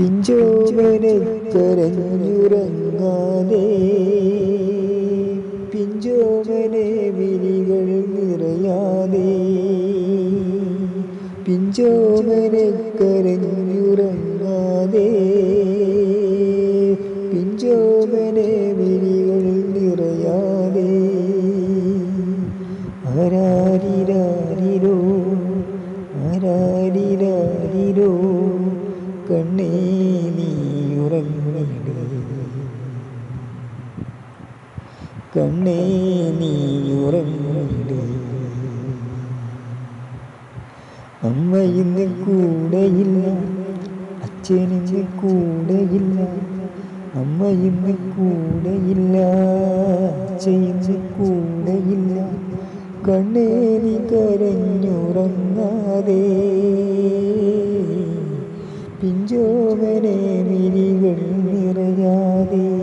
പിഞ്ചോമനെ കരഞ്ഞുറങ്ങാതെ പിഞ്ചോമനെ വിരികൾ നിറയാതെ പിഞ്ചോമനെ കരഞ്ഞുറങ്ങാതെ പിഞ്ചോമനെ വിരികൾ നിറയാതെ ആരാരിരാരിരോ ആരാരിരാരിരോ. കണ്ണേ നീ ഉറങ്ങണേ. കണ്ണേ നീ ഉറങ്ങണേ. അമ്മ ഇന്ന് കൂടെയില്ല അച്ഛനിന്ന് കൂടെയില്ല അമ്മ ഇന്ന് കൂടെയില്ല അച്ഛയിന്ന് കൂടെയില്ല കണ്ണേനി കരഞ്ഞുറങ്ങാതെ പിഞ്ചോമനെ വിരികൾ നിറയാതെ.